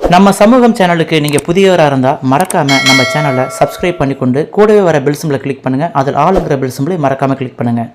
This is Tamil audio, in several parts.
நம்ம சமூகம் சேனலுக்கு நீங்கள் புதியவராக இருந்தால் மறக்காமல் நம்ம சேனலை சப்ஸ்கிரைப் பண்ணிக்கொண்டு கூடவே வர பெல் சிம்பிளை கிளிக் பண்ணுங்கள் அதில் ஆளுங்கிற பெல் சிம்பிளை மறக்காமல் கிளிக் பண்ணுங்கள்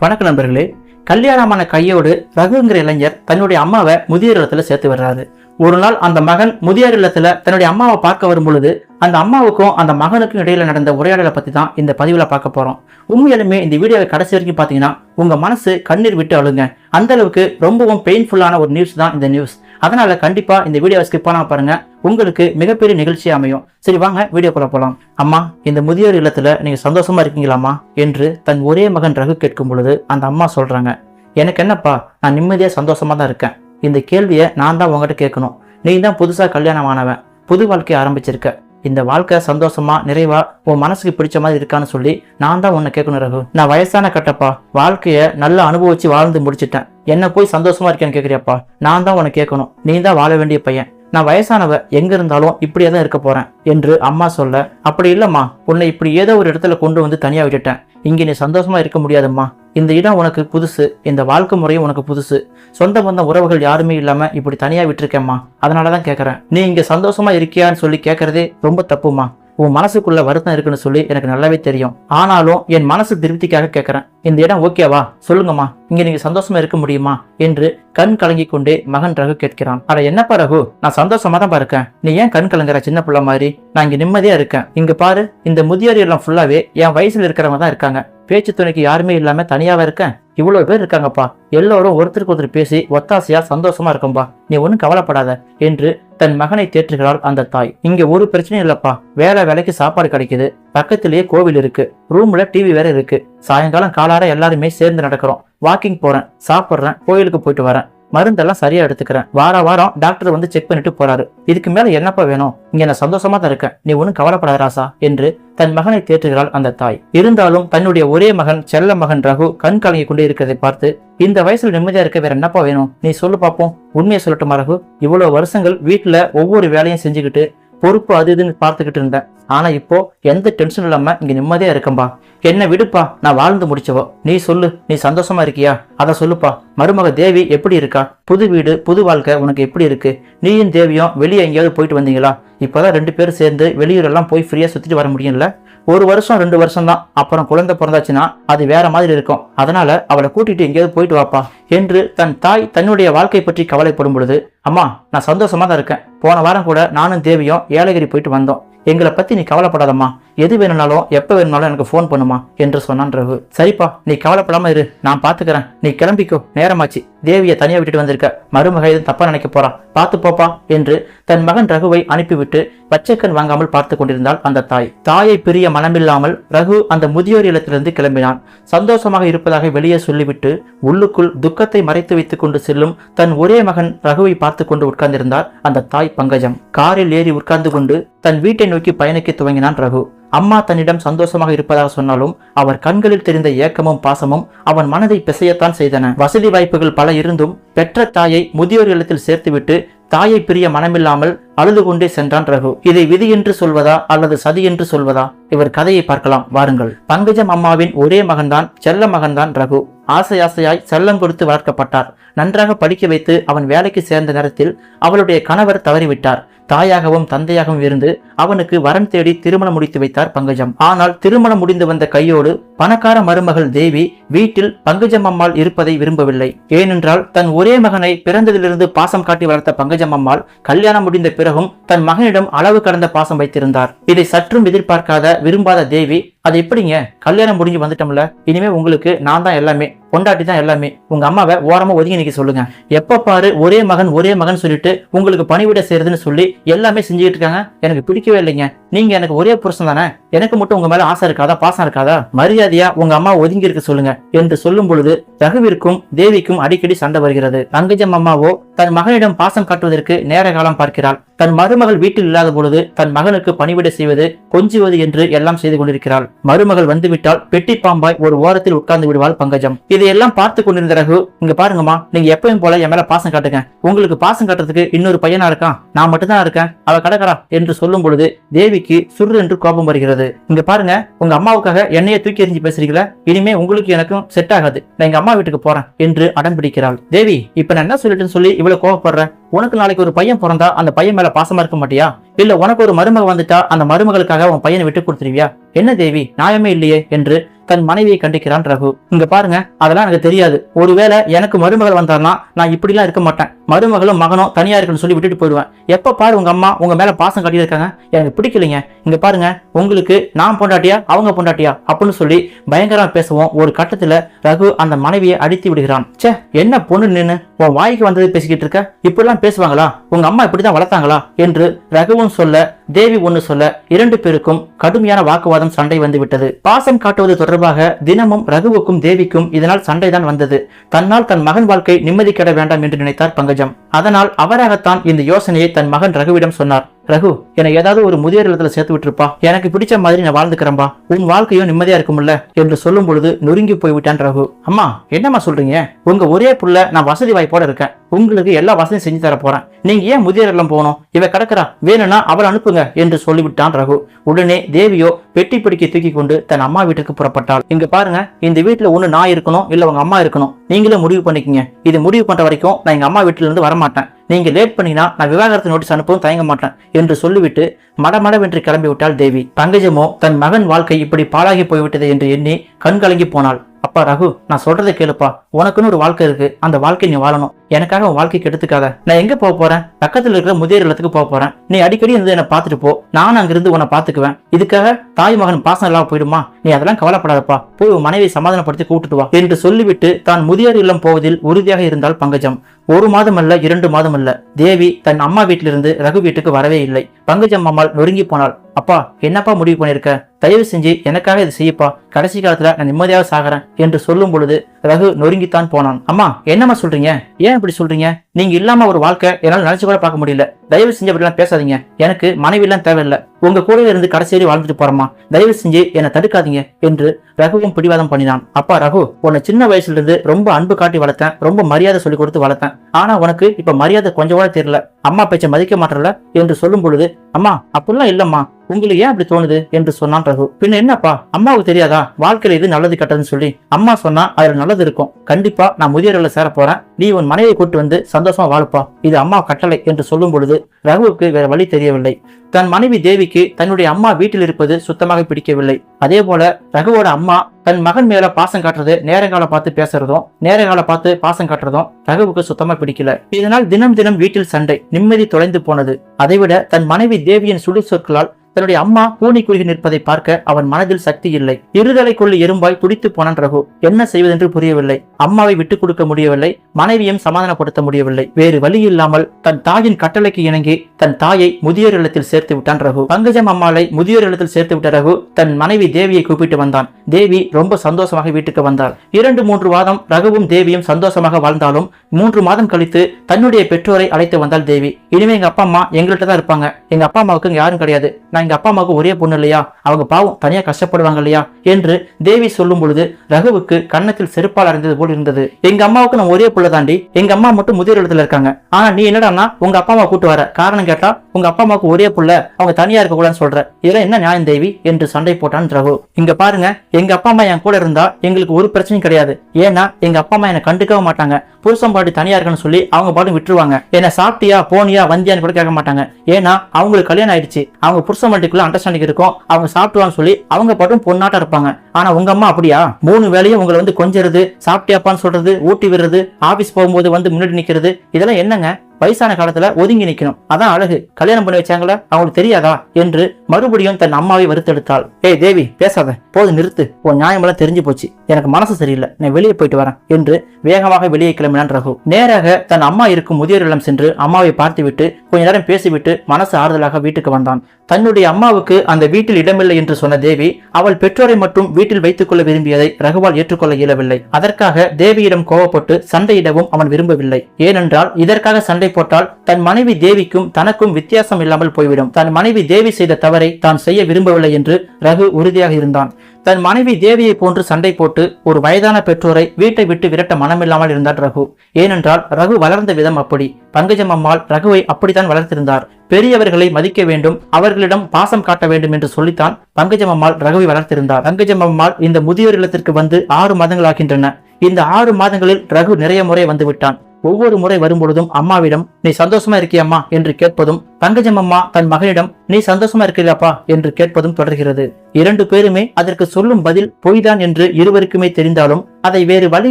வணக்கம் நண்பர்களே. கல்யாணமான கையோடு ரகுங்கிற இளைஞர் தன்னுடைய அம்மாவை முதியோர் இல்லத்தில் சேர்த்து வர்றாரு ஒரு நாள் அந்த மகன் முதியோர் இல்லத்தில் தன்னுடைய அம்மாவை பார்க்க வரும் பொழுது அந்த அம்மாவுக்கும் அந்த மகனுக்கும் இடையில நடந்த உரையாடலை பற்றி தான் இந்த பதிவில் பார்க்க போகிறோம் உண்மையிலுமே இந்த வீடியோவை கடைசி வரைக்கும் பார்த்தீங்கன்னா உங்கள் மனசு கண்ணீர் விட்டு அழுங்க. அந்த அளவுக்கு ரொம்பவும் பெயின்ஃபுல்லான ஒரு நியூஸ் தான் இந்த நியூஸ் அதனால கண்டிப்பா இந்த வீடியோவை ஸ்கிப் பண்ணாம பாருங்க. உங்களுக்கு மிகப்பெரிய நிகழ்ச்சி அமையும். சரி வாங்க வீடியோக்குள்ள போலாம். அம்மா இந்த முதியோர் இல்லத்துல நீங்க சந்தோஷமா இருக்கீங்களாம்மா? என்று தன் ஒரே மகன் ரகு கேட்கும் பொழுது அந்த அம்மா சொல்றாங்க எனக்கு என்னப்பா நான் நிம்மதியா சந்தோஷமா தான் இருக்கேன். இந்த கேள்வியை நான் தான் உங்ககிட்ட கேட்கணும். நீ தான் புதுசா கல்யாணம் ஆனவன். புது வாழ்க்கையை ஆரம்பிச்சிருக்க. இந்த வாழ்க்கை சந்தோஷமா நிறைவா உன் மனசுக்கு பிடிச்ச மாதிரி இருக்கான்னு சொல்லி நான் தான் உன்னை கேட்கணும் ரகு. நான் வயசான கட்டப்பா. வாழ்க்கையை நல்லா அனுபவிச்சு வாழ்ந்து முடிச்சிட்டேன். என்ன போய் சந்தோஷமா இருக்கேன்னு கேட்குறியாப்பா நான் தான் உனக்கு கேட்கணும். நீ தான் வாழ வேண்டிய பையன். நான் வயசானவ எங்க இருந்தாலும் இப்படியே தான் இருக்க போறேன் என்று அம்மா சொல்ல அப்படி இல்லம்மா. உன்னை இப்படி ஏதோ ஒரு இடத்துல கொண்டு வந்து தனியா விட்டுட்டேன். இங்க நீ சந்தோஷமா இருக்க முடியாதும்மா. இந்த இடம் உனக்கு புதுசு. இந்த வாழ்க்கை முறையும் உனக்கு புதுசு. சொந்த பந்த உறவுகள் யாருமே இல்லாம இப்படி தனியா விட்டுருக்கேம்மா. அதனால தான் கேட்கறேன் நீ இங்க சந்தோஷமா இருக்கியான்னு சொல்லி கேட்கறதே ரொம்ப தப்புமா உன் மனசுக்குள்ள வருத்தம் இருக்குன்னு சொல்லி எனக்கு நல்லாவே தெரியும். ஆனாலும் என் மனசு திருப்திக்காக கேட்கறேன் இந்த இடம் ஓகேவா சொல்லுங்கம்மா. இங்க நீங்க சந்தோஷமா இருக்க முடியுமா? என்று கண் கலங்கி கொண்டே மகன் ரகு கேட்கிறான். அட என்னப்பா ரகு? நான் சந்தோஷமா தான் இருக்கேன். நீ ஏன் கண் கலங்குற சின்ன பிள்ளை மாதிரி? நான் இங்க நிம்மதியா இருக்கேன். இங்க பாரு இந்த முதியோர் எல்லாம் ஃபுல்லாவே என் வயசுல இருக்கிறவங்க தான் இருக்காங்க. பேச்சு துணைக்கு யாருமே இல்லாம தனியாவே இருக்கேன். இவ்வளவு பேர் இருக்காங்கப்பா. எல்லோரும் ஒருத்தருக்கு ஒருத்தர் பேசி ஒத்தாசையா சந்தோஷமா இருக்கும்பா. நீ ஒன்றும் கவலைப்படாத என்று தன் மகனை தேற்றுகிறாள் அந்த தாய். இங்க ஒரு பிரச்சனையும் இல்லப்பா. வேலை வேலைக்கு சாப்பாடு கிடைக்குது. பக்கத்திலேயே கோவில் இருக்கு. ரூம்ல டிவி வேற இருக்கு. சாயங்காலம் காலார எல்லாருமே சேர்ந்து நடக்கிறோம். வாக்கிங் போறேன். சாப்பிட்றேன். கோயிலுக்கு போயிட்டு வரேன். மருந்தெல்லாம் சரியா எடுத்துக்கிறேன். வார வாரம் டாக்டர் வந்து செக் பண்ணிட்டு போறாரு. இதுக்கு மேல என்னப்பா வேணும்? இங்க நான் சந்தோஷமா தான் இருக்கேன். நீ ஒன்றும் கவலைப்படாத ராசா என்று தன் மகனை தேற்றுகிறாள் அந்த தாய். இருந்தாலும் தன்னுடைய ஒரே மகன் செல்ல மகன் ரகு கண் கலங்கி கொண்டே இருக்கிறதை பார்த்து இந்த வயசுல நிம்மதியா இருக்க வேற என்னப்பா வேணும்? நீ சொல்லு பாப்போம். உண்மையை சொல்லட்டுமா ரகு? இவ்வளவு வருஷங்கள் வீட்டுல ஒவ்வொரு வேலையும் செஞ்சுக்கிட்டு பொறுப்பு அது இதுன்னு பார்த்துக்கிட்டு இருந்தேன். ஆனா இப்போ எந்த டென்ஷன் இல்லாம இங்க நிம்மதியா இருக்கம்பா என்ன விடுப்பா நான் வாழ்ந்து முடிச்சவோ. நீ சொல்லு நீ சந்தோஷமா இருக்கியா? அதை சொல்லுப்பா. மருமக தேவி எப்படி இருக்கா? புது வீடு புது வாழ்க்கை உனக்கு எப்படி இருக்கு? நீயும் தேவியும் வெளியே எங்கேயாவது போயிட்டு வந்தீங்களா? இப்போதான் ரெண்டு பேரும் சேர்ந்து வெளியூரெல்லாம் போய் ஃப்ரீயாக சுற்றிட்டு வர முடியும்ல? ஒரு வருஷம் ரெண்டு வருஷம் தான் அப்புறம் குழந்தை பிறந்தாச்சுன்னா அது வேற மாதிரி இருக்கும். அதனால அவளை கூட்டிட்டு எங்கேயாவது போயிட்டு வாப்பா என்று தன் தாய் தன்னுடைய வாழ்க்கை பற்றி கவலைப்படும் பொழுது அம்மா நான் சந்தோஷமா தான் இருக்கேன். போன வாரம் கூட நானும் தேவியும் ஏலகிரி போயிட்டு வந்தோம். எங்களை பத்தி நீ கவலைப்படாதம்மா. எது வேணும்னாலும் எப்போ வேணும்னாலும் எனக்கு ஃபோன் பண்ணுமா? என்று சொன்னான் ரகு. சரிப்பா நீ கவலைப்படாம இரு. நான் பாத்துக்கிறேன். நீ கிளம்பிக்கோ. நேரமாச்சு. தேவியை தனியா விட்டுட்டு வந்திருக்க. மருமக எதுவும் தப்பா நினைக்க போறான் பார்த்து போப்பா என்று தன் மகன் ரகுவை அனுப்பிவிட்டு பச்சைக்கண் வாங்காமல் பார்த்து கொண்டிருந்தாள் அந்த தாய். தாயை பிரிய மனமில்லாமல் ரகு அந்த முதியோர் இல்லத்திலிருந்து கிளம்பினான். சந்தோஷமாக இருப்பதாக வெளியே சொல்லிவிட்டு உள்ளுக்குள் துக்கத்தை மறைத்து வைத்துக் கொண்டு செல்லும் தன் ஒரே மகன் ரகுவை பார்த்து கொண்டு உட்கார்ந்திருந்தார் அந்த தாய் பங்கஜம். காரில் ஏறி உட்கார்ந்து கொண்டு தன் வீட்டை நோக்கி பயணிக்க துவங்கினான் ரகு. அம்மா தன்னிடம் சந்தோஷமாக இருப்பதாக சொன்னாலும் அவர் கண்களில் தெரிந்த ஏக்கமும் பாசமும் அவன் மனதை பிசையத்தான் செய்தன. வசதி வாய்ப்புகள் பல இருந்தும் பெற்ற தாயை முதியோர் இல்லத்தில் சேர்த்துவிட்டு தாயை பிரிய மனமில்லாமல் அழுது கொண்டே சென்றான் ரகு. இதை விதி என்று சொல்வதா அல்லது சதி என்று சொல்வதா? இவர் கதையை பார்க்கலாம். வாருங்கள். பங்கஜம் அம்மாவின் ஒரே மகன்தான் செல்ல மகன்தான் ரகு. ஆசை ஆசையாய் செல்லம் கொடுத்து வளர்க்கப்பட்டார். நன்றாக படிக்க வைத்து அவன் வேலைக்கு சேர்ந்த நேரத்தில் அவளுடைய கணவர் தவறிவிட்டார். தாயாகவும் தந்தையாகவும் இருந்து அவனுக்கு வரன் தேடி திருமணம் முடித்து வைத்தார் பங்கஜம். ஆனால் திருமணம் முடிந்து வந்த கையோடு பணக்கார மருமகள் தேவி வீட்டில் பங்கஜம் அம்மாள் இருப்பதை விரும்பவில்லை. ஏனென்றால் தன் ஒரே மகனை பிறந்ததிலிருந்து பாசம் காட்டி வளர்த்த பங்கஜம் அம்மாள் கல்யாணம் முடிந்த பிறகும் தன் மகனிடம் அளவு கடந்த பாசம் வைத்திருந்தார். இதை சற்றும் எதிர்பார்க்காத விரும்பாத தேவி அது எப்படிங்க? கல்யாணம் முடிஞ்சு வந்துட்டோம்ல. இனிமே உங்களுக்கு நான் தான் எல்லாமே. பொண்டாட்டி தான் எல்லாமே. உங்க அம்மாவை ஓரமா ஒதுங்கி நிக்க சொல்லுங்க. எப்ப பாரு ஒரே மகன் ஒரே மகன் சொல்லிட்டு உங்களுக்கு பணிவிட செய்யறதுன்னு சொல்லி எல்லாமே செஞ்சுக்கிட்டு இருக்காங்க. எனக்கு பிடிக்கவே இல்லைங்க. நீங்க எனக்கு ஒரே புருஷன் தானே? எனக்கு மட்டும் உங்க மேல ஆசை இருக்காதா பாசம் இருக்காதா? மரியாதையா உங்க அம்மா ஒதுங்கி இருக்க சொல்லுங்க என்று சொல்லும் பொழுது ரகுவிற்கும் தேவிக்கும் அடிக்கடி சண்டை வருகிறது. தங்கஜம் அம்மாவோ தன் மகனிடம் பாசம் காட்டுவதற்கு நேர காலம் பார்க்கிறாள். தன் மருமகள் வீட்டில் இல்லாத பொழுது தன் மகனுக்கு பணிவிடை செய்வது கொஞ்சுவது என்று எல்லாம் செய்து கொண்டிருக்கிறாள். மருமகள் வந்துவிட்டால் பெட்டி பாம்பாய் ஒரு ஓரத்தில் உட்கார்ந்து விடுவாள் பங்கஜம். இதை இதையெல்லாம் பார்த்து கொண்டிருந்த ரகு இங்க பாருங்கம்மா நீங்க எப்பயும் போல என் மேல பாசம் காட்டுங்க. உங்களுக்கு பாசம் காட்டுறதுக்கு இன்னொரு பையனா இருக்கான். நான் மட்டும் தான் இருக்கேன். அவ கடக்கறா என்று சொல்லும் பொழுது தேவிக்கு சுரு என்று கோபம் வருகிறது. இங்க பாருங்க உங்க அம்மாவுக்காக என்னைய தூக்கி எறிஞ்சு பேசுறீங்களா இனிமே உங்களுக்கு எனக்கும் செட் ஆகாது. நான் எங்க அம்மா வீட்டுக்கு போறேன் என்று அடம் பிடிக்கிறாள். தேவி இப்ப நான் என்ன சொல்லிட்டுன்னு சொல்லி இவ்வளவு கோவப்படுறேன் உனக்கு நாளைக்கு ஒரு பையன் பிறந்தா அந்த பையன் மேல பாசமா இருக்க மாட்டியா? இல்ல உனக்கு ஒரு மருமக வந்துட்டா அந்த மருமகளுக்காக உன் பையனை விட்டு கொடுத்துருவியா? என்ன தேவி நியாயமே இல்லையே என்று தன் மனைவியை கண்டிக்கிறான் ரகு. இங்க பாருங்க அதெல்லாம் எனக்கு தெரியாது. ஒருவேளை எனக்கு மருமகள் வந்தாருன்னா நான் இப்படிலாம் இருக்க மாட்டேன். மருமகளும் மகனும் தனியா இருக்குன்னு சொல்லி விட்டுட்டு போயிடுவேன். எப்ப பாரு உங்க அம்மா உங்க மேல பாசம் கட்டியிருக்காங்க. எனக்கு பிடிக்கலைங்க. இங்க பாருங்க உங்களுக்கு நான் பொண்டாட்டியா அவங்க பொண்டாட்டியா அப்படின்னு சொல்லி பயங்கரமா பேசுவோம். ஒரு கட்டத்துல ரகு அந்த மனைவியை அடித்து விடுகிறான். ச்சே என்ன பொண்ணு நின்று உன் வாய்க்கு வந்தது பேசிக்கிட்டு இருக்க? இப்படிலாம் பேசுவாங்களா? உங்க அம்மா இப்படிதான் வளர்த்தாங்களா? என்று ரகுவும் சொல்ல தேவி ஒன்னு சொல்ல இரண்டு பேருக்கும் கடுமையான வாக்குவாதம் சண்டை வந்துவிட்டது பாசம் காட்டுவது தொடர்பாக தினமும் ரகுவுக்கும் தேவிக்கும் இதனால் சண்டைதான் வந்தது. தன்னால் தன் மகன் வாழ்க்கை நிம்மதி கெட வேண்டாம் என்று நினைத்தார் பங்கஜம். அதனால் அவராகத்தான் இந்த யோசனையை தன் மகன் ரகுவிடம் சொன்னார். ரகு என்னை ஏதாவது ஒரு முதியோர் இல்லத்துல சேர்த்து விட்டுருப்பா. எனக்கு பிடிச்ச மாதிரி நான் வாழ்ந்துக்கிறேன்பா. உன் வாழ்க்கையும் நிம்மதியா இருக்கும்ல என்று சொல்லும் பொழுது நொறுங்கி போய்விட்டான் ரகு. அம்மா என்னம்மா சொல்றீங்க? உங்க ஒரே புள்ள நான் வசதி வாய்ப்போட இருக்கேன். உங்களுக்கு எல்லா வசதியும் செஞ்சு தர போறேன். நீங்க ஏன் முதியோர் இல்லம் போகணும்? இவ கிடக்குறா. வேணும்னா அவளை அனுப்புங்க என்று சொல்லிவிட்டான் ரகு. உடனே தேவியோ பெட்டி பிடிக்க தூக்கி கொண்டு தன் அம்மா வீட்டுக்கு புறப்பட்டாள். இங்க பாருங்க இந்த வீட்டுல ஒண்ணு நான் இருக்கணும் இல்ல உங்க அம்மா இருக்கணும். நீங்களே முடிவு பண்ணிக்கங்க. இது முடிவு பண்ற வரைக்கும் நான் எங்க அம்மா வீட்டுல இருந்து வரமாட்டேன். நீங்க லேட் பண்ணினா நான் விவாகரத்து நோட்டீஸ் அனுப்பவும் தயங்க மாட்டேன் என்று சொல்லிவிட்டு மடமடவென்று கிளம்பி விட்டாள் தேவி. பங்கஜமோ தன் மகன் வாழ்க்கை இப்படி பாழாகி போய்விட்டது என்று எண்ணி கண் கலங்கி போனாள். அப்பா ரகு நான் சொல்றதை கேளுப்பா. உனக்குன்னு ஒரு வாழ்க்கை இருக்கு. அந்த வாழ்க்கை நீ வாழணும். எனக்காக உன் வாழ்க்கை எடுத்துக்காத நான் எங்க போக போறேன்? பக்கத்துல இருக்கிற முதியோர் இல்லத்துக்கு போக போறேன். நீ அடிக்கடி இருந்து என்னை பார்த்துட்டு போ. நான் அங்கிருந்து உன்னை பாத்துக்குவேன் இதுக்காக தாய் மகன் பாசம் இல்லாம போயிடுமா? நீ அதெல்லாம் கவலைப்படாதப்பா. போய் உன் மனைவி சமாதானப்படுத்தி கூட்டுட்டு வா. என்று சொல்லிவிட்டு தான் முதியோர் இல்லம் போவதில் உறுதியாக இருந்தால் பங்கஜம். ஒரு மாதம் அல்ல இரண்டு மாதம் அல்ல. தேவி தன் அம்மா வீட்டிலிருந்து ரகு வீட்டுக்கு வரவே இல்லை. பங்கஜம் அம்மாள் நொறுங்கி போனாள். அப்பா என்னப்பா முடிவு பண்ணிருக்க தயவு செஞ்சு எனக்காக இது செய்யப்பா. கடைசி காலத்துல நான் நிம்மதியாக சாகிறேன் என்று சொல்லும் பொழுது ரகு நொறுங்கித்தான் போனான். அம்மா என்னம்மா சொல்றீங்க? ஏன் இப்படி சொல்றீங்க? நீங்க இல்லாம ஒரு வாழ்க்கை என்னால நினைச்சு கூட பார்க்க முடியல. தயவு செஞ்சு அப்படிலாம் பேசாதீங்க. எனக்கு மனைவி எல்லாம் தேவையில்லை. உங்க கூட இருந்து கடைசி வரை வாழ்ந்துட்டு போறோமா தயவு செஞ்சு என்னை தடுக்காதீங்க என்று ரகுவும் பிடிவாதம் பண்ணினான். அப்பா ரகு உன்னை சின்ன வயசுல இருந்து ரொம்ப அன்பு காட்டி வளர்த்தேன். ரொம்ப மரியாதை சொல்லி கொடுத்து வளர்த்தேன். ஆனா உனக்கு இப்ப மரியாதை கொஞ்சம் கூட தெரியல. அம்மா பேச்சை மதிக்க மாட்டல என்று சொல்லும் பொழுது அம்மா அப்படிலாம் இல்லம்மா. உங்களுக்கு ஏன் அப்படி தோணுது என்று சொன்னான் ரகு. பின்ன என்னப்பா? அம்மாவுக்கு தெரியாதா? வாழ்க்கையில இது நல்லது கெட்டதுன்னு சொல்லி. அம்மா சொன்னா அதுல நல்லது இருக்கும். கண்டிப்பா நான் முதியோர்ல சேர போறேன். நீ உன் மனைவியை கூட்டு வந்து சந்தோஷமா வாழ்ப்பா. இது அம்மா கட்டளை என்று சொல்லும் பொழுது ரகுவுக்கு வேற வழி தெரியவில்லை. தன் மனைவி தேவிக்கு தன்னுடைய அம்மா வீட்டில் இருப்பது சுத்தமாக பிடிக்கவில்லை. அதே போல ரகுவோட அம்மா தன் மகன் மேல பாசம் காட்டுறது நேரங்கால பார்த்து பேசுறதும் நேரங்கால பார்த்து பாசம் காட்டுறதும் ரகுவுக்கு சுத்தமா பிடிக்கல. இதனால் தினம் தினம் வீட்டில் சண்டை நிம்மதி தொலைந்து போனது. அதைவிட தன் மனைவி தேவியின் சுடு சொற்களால் தன்னுடைய அம்மா பூனை குறுகி நிற்பதை பார்க்க அவன் மனதில் சக்தி இல்லை. இருதலை எறும்பாய் துடித்து போனான் ரகு. என்ன செய்வதென்று புரியவில்லை. அம்மாவை விட்டுக் கொடுக்க முடியவில்லை. மனைவியும் சமாதானப்படுத்த முடியவில்லை. வேறு வழி இல்லாமல் தன் தாயின் கட்டளைக்கு இணங்கி தன் தாயை முதியோர் இல்லத்தில் சேர்த்து விட்டான் ரகு. பங்கஜம் அம்மாளை முதியோர் இல்லத்தில் சேர்த்து விட்ட ரகு தன் மனைவி தேவியை கூப்பிட்டு வந்தான். தேவி ரொம்ப சந்தோஷமாக வீட்டுக்கு வந்தாள். இரண்டு மூன்று மாதம் ரகுவும் தேவியும் சந்தோஷமாக வாழ்ந்தாலும் மூன்று மாதம் கழித்து தன்னுடைய பெற்றோரை அழைத்து வந்தாள் தேவி. இனிமே எங்க அப்பா அம்மா எங்கள்கிட்ட தான் இருப்பாங்க. எங்க அப்பா அம்மாவுக்கு யாரும் கிடையாது. நான் எங்க அப்பா அம்மாவுக்கு ஒரே பொண்ணு இல்லையா? அவங்க பாவம் தனியா கஷ்டப்படுவாங்க இல்லையா? என்று தேவி சொல்லும் பொழுது ரகுவுக்கு கன்னத்தில் செருப்பால் அடைந்தது போல் இருந்தது. எங்க அம்மாவுக்கு நான் ஒரே பிள்ளை தாண்டி எங்க அம்மா மட்டும் முதிர் இடத்துல இருக்காங்க. ஆனா நீ என்னடானா உங்க அப்பா அம்மா கூட்டு வர. காரணம் கேட்டா உங்க அப்பா அம்மாவுக்கு ஒரே புள்ள அவங்க தனியா இருக்க கூடாதுன்னு சொல்ற. இதெல்லாம் என்ன நியாயம் தேவி? என்று சண்டை போட்டான் ரகு. இங்க பாருங்க எங்க அப்பா அம்மா என் கூட இருந்தா எங்களுக்கு ஒரு பிரச்சனையும் கிடையாது. ஏன்னா எங்க அப்பா அம்மா என்னை கண்டுக்கவே மாட்டாங்க. புருஷன் பாட்டு தனியா இருக்குன்னு சொல்லி அவங்க பாட்டு விட்டுருவாங்க. என்ன சாப்பிட்டியா போனியா வந்தியான்னு கூட கேட்க மாட்டாங்க. ஏன்னா அவங்களுக்கு கல்யாணம் ஆயிடுச்சு. அவங்க புருஷன் பாட்டுக்குள்ள அண்டர்ஸ்டாண்டிங் இருக்கும். அவங்க சாப்பிட்டுவான்னு சொல்லி அவங்க பாட்டும் பொண்ணாட்டம் இருப்பாங்க. ஆனா உங்க அம்மா அப்படியா? மூணு வேலையும் உங்களை வந்து கொஞ்சிறது சாப்பிட்டியாப்பான்னு சொல்றது ஊட்டி விடுறது ஆபீஸ் போகும்போது வந்து முன்னாடி நிக்கிறது இதெல்லாம் என்னங்க? வயசான காலத்துல ஒதுங்கி நிக்கணும். அதான் அழகு. கல்யாணம் பண்ணி வச்சாங்களே அவங்களுக்கு தெரியாதா? என்று மறுபடியும் தன் அம்மாவை வருத்தெடுத்தாள். ஏய் தேவி பேசாத. போது நிறுத்து. உன் நியாயமெல்லாம் தெரிஞ்சு போச்சு. எனக்கு மனசு சரியில்லை. நான் வெளியே போயிட்டு வரேன். என்று வேகமாக வெளியே கிளம்பினான் ரகு. நேராக தன் அம்மா இருக்கும் முதியோர் இல்லம் சென்று அம்மாவை பார்த்துவிட்டு கொஞ்ச நேரம் பேசிவிட்டு மனசு ஆறுதலாக வீட்டுக்கு வந்தான். தன்னுடைய அம்மாவுக்கு அந்த வீட்டில் இடமில்லை என்று சொன்ன தேவி அவள் பெற்றோரை மட்டும் வீட்டில் வைத்துக் கொள்ள விரும்பியதை ரகுவால் ஏற்றுக்கொள்ள இயலவில்லை. அதற்காக தேவியிடம் கோவப்பட்டு சண்டையிடவும் அவன் விரும்பவில்லை. ஏனென்றால் இதற்காக சண்டை சண்டை போட்டால் தன் மனைவி தேவிக்கும் தனக்கும் வித்தியாசம் இல்லாமல் போய்விடும். தன் மனைவி தேவி செய்த தவறை தான் செய்ய விரும்பவில்லை என்று ரகு உறுதியாக இருந்தான். தன் மனைவி தேவியை போன்று சண்டை போட்டு ஒரு வயதான பெற்றோரை வீட்டை விட்டு விரட்ட மனமில்லாமல் இருந்தார் ரகு. ஏனென்றால் ரகு வளர்ந்த விதம் அப்படி. பங்கஜம் அம்மாள் ரகுவை அப்படித்தான் வளர்த்திருந்தார். பெரியவர்களை மதிக்க வேண்டும் அவர்களிடம் பாசம் காட்ட வேண்டும் என்று சொல்லித்தான் பங்கஜம் அம்மாள் ரகுவை வளர்த்திருந்தார். பங்கஜம் அம்மாள் இந்த முதியோர் இல்லத்திற்கு வந்து ஆறு மாதங்கள் ஆகின்றன. இந்த ஆறு மாதங்களில் ரகு நிறைய முறை வந்துவிட்டான். ஒவ்வொரு முறை வரும்பொழுதும் அம்மாவிடம் நீ சந்தோஷமா இருக்கியம்மா? என்று கேட்பதும் தங்கஜம் அம்மா தன் மகனிடம் நீ சந்தோஷமா இருக்கிறியாப்பா? என்று கேட்பதும் தொடர்கிறது. இரண்டு பேருமே அதற்கு சொல்லும் பதில் பொய்தான் என்று இருவருக்குமே தெரிந்தாலும் அதை வேறு வழி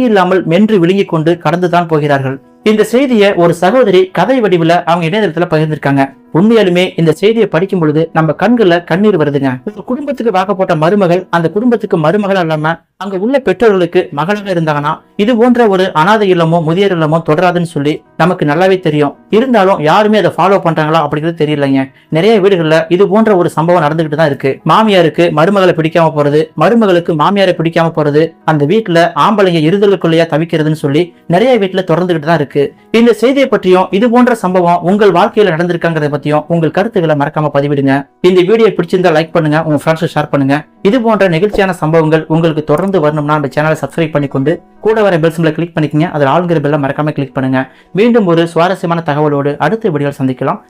இல்லாமல் மென்று விழுங்கிக் கொண்டு கடந்துதான் போகிறார்கள். இந்த செய்தியை ஒரு சகோதரி கதை வடிவில் அவங்க இணையதளத்துல பகிர்ந்திருக்காங்க. உண்மையாலுமே இந்த செய்தியை படிக்கும் பொழுது நம்ம கண்களில் கண்ணீர் வருதுங்க. ஒரு குடும்பத்துக்கு வாக்கப்பட்ட மருமகள் அந்த குடும்பத்துக்கு மருமகள் இல்லாம அங்க உள்ள பெற்றோர்களுக்கு மகளாக இருந்தாங்கன்னா இது போன்ற ஒரு அனாதை இல்லமோ முதியோர் இல்லமோ தொடராதுன்னு சொல்லி நமக்கு நல்லாவே தெரியும். இருந்தாலும் யாருமே அதை ஃபாலோ பண்றாங்களா அப்படிங்கிறது தெரியலைங்க. நிறைய வீடுகள்ல இது போன்ற ஒரு சம்பவம் நடந்துகிட்டு தான் இருக்கு. மாமியாருக்கு மருமகளை பிடிக்காம போறது மருமகளுக்கு மாமியாரை பிடிக்காம போறது அந்த வீட்டுல ஆம்பளைங்க இருதலுக்குள்ளேயா தவிக்கிறதுன்னு சொல்லி நிறைய வீட்டுல தொடர்ந்துகிட்டு தான் இருக்கு. இந்த செய்தியை பற்றியும் இது போன்ற சம்பவம் உங்கள் வாழ்க்கையில நடந்திருக்காங்கிறத பத்தியும் உங்கள் கருத்துக்களை மறக்காம பதிவிடுங்க. இந்த வீடியோ பிடிச்சிருந்தா லைக் பண்ணுங்க உங்க ஃப்ரெண்ட்ஸ் ஷேர் பண்ணுங்க. இது போன்ற நிகழ்ச்சியான சம்பவங்கள் உங்களுக்கு தொடர்ந்து வரணும்னா நம்ம சேனலை சப்ஸ்கிரைப் பண்ணிக்கொண்டு கூட வர பெல் சிம்பிளை கிளிக் பண்ணிக்கங்க அதில் ஆளுங்கிற பெல்ல மறக்காம கிளிக் பண்ணுங்க. மீண்டும் ஒரு சுவாரஸ்யமான தகவலோடு அடுத்த வீடியோவில் சந்திக்கலாம்.